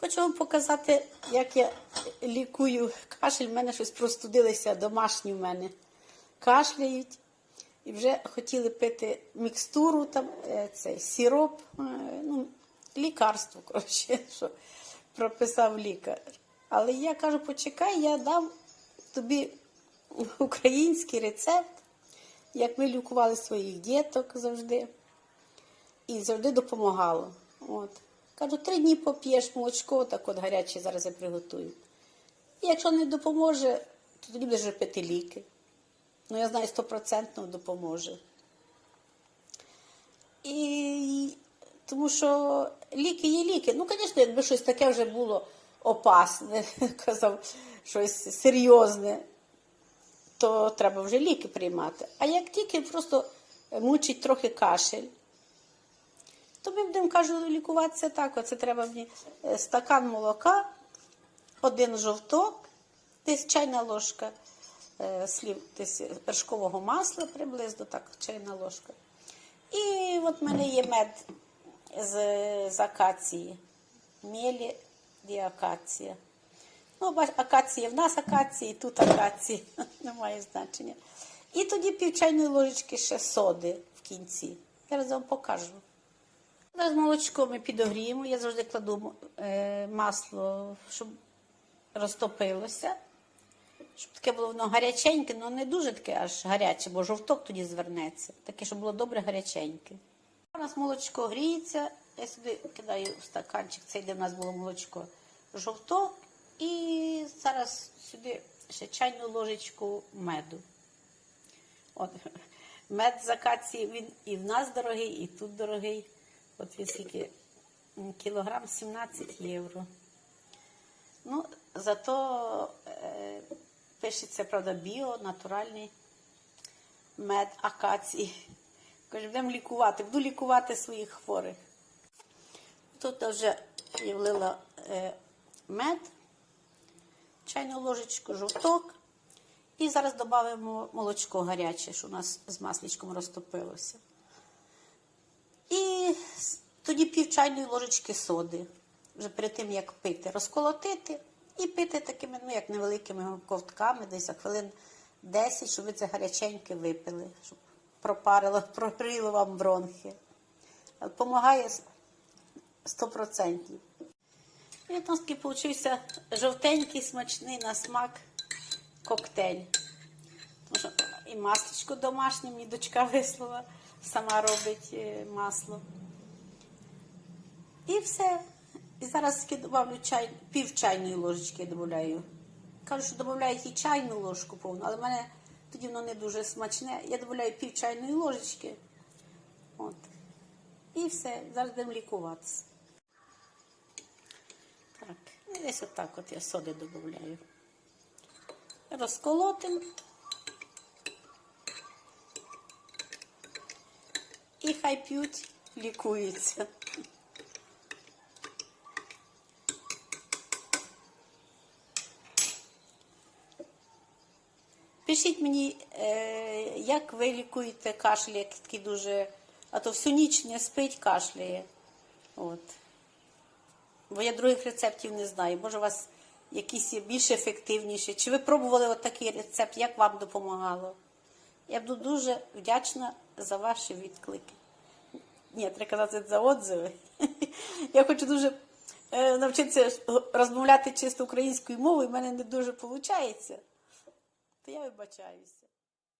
Хочу вам показати, як я лікую кашель. В мене щось простудилося, домашні в мене кашляють. І вже хотіли пити мікстуру, там, е, цей сироп, е, ну, лікарство, коротше, що прописав лікар. Але я кажу, почекай, я дам тобі український рецепт, як ми лікували своїх діток завжди. І завжди допомагало. От. Кажу, три дні поп'єш молочко, так от гаряче зараз я приготую. І якщо не допоможе, то тоді будеш пити ліки. Ну, я знаю, стопроцентно допоможе. І тому що ліки є ліки. Ну, звісно, якби щось таке вже було опасне, казав, щось серйозне, то треба вже ліки приймати. А як тільки просто мучить трохи кашель, то ми будемо, кажу, лікуватися так. Оце треба мені е, стакан молока, один жовток, десь чайна ложка е, слів, десь вершкового масла приблизно, так, чайна ложка. І от в мене є мед з, з акації. Мелі і акація. Ну, бач, акація в нас акації, тут акації, немає значення. І тоді пів чайної ложечки ще соди в кінці. Я зараз вам покажу. Зараз молочко ми підогріємо. Я завжди кладу е, масло, щоб розтопилося. Щоб таке було воно гаряченьке, але не дуже таке аж гаряче, бо жовток тоді звернеться. Таке, щоб було добре гаряченьке. У нас молочко гріється. Я сюди кидаю в стаканчик, це де в нас було молочко жовток. І зараз сюди ще чайну ложечку меду. От, мед з акації, він і в нас дорогий, і тут дорогий. От він скільки кілограм 17 євро. Ну, зато е, пишеться, правда, біо, натуральний мед акації. Каже, будемо лікувати, буду лікувати своїх хворих. Тут вже я влила е, мед, чайну ложечку, жовток. І зараз додамо молочко гаряче, що у нас з масличком розтопилося. І тоді пів чайної ложечки соди, вже перед тим, як пити, розколотити і пити такими, ну, як невеликими ковтками, десь за хвилин 10, щоб ви це гаряченьке випили, щоб пропарило, прогріло вам бронхи. Допомагає 100%. І от нас такий получився жовтенький, смачний на смак коктейль. І масличко домашнє, мені дочка вислала, сама робить е, масло. І все. І зараз добавлю чай, пів чайної ложечки додаю. Кажу, що додають і чайну ложку повну, але в мене тоді воно не дуже смачне. Я додаю пів чайної ложечки. От. І все. Зараз будемо лікуватися. Так, і десь отак от я соди додаю. Розколотим. І хай п'ють, лікуються. Пишіть мені, е, як ви лікуєте кашель, як такий дуже, а то всю ніч не спить, кашляє. От. Бо я других рецептів не знаю. Може, у вас якісь є більш ефективніші. Чи ви пробували от такий рецепт, як вам допомагало? Я буду дуже вдячна за ваші відклики. Ні, треба казати за отзиви. Я хочу дуже е, навчитися розмовляти чисто українською мовою, в мене не дуже виходить. Я вибачаюся.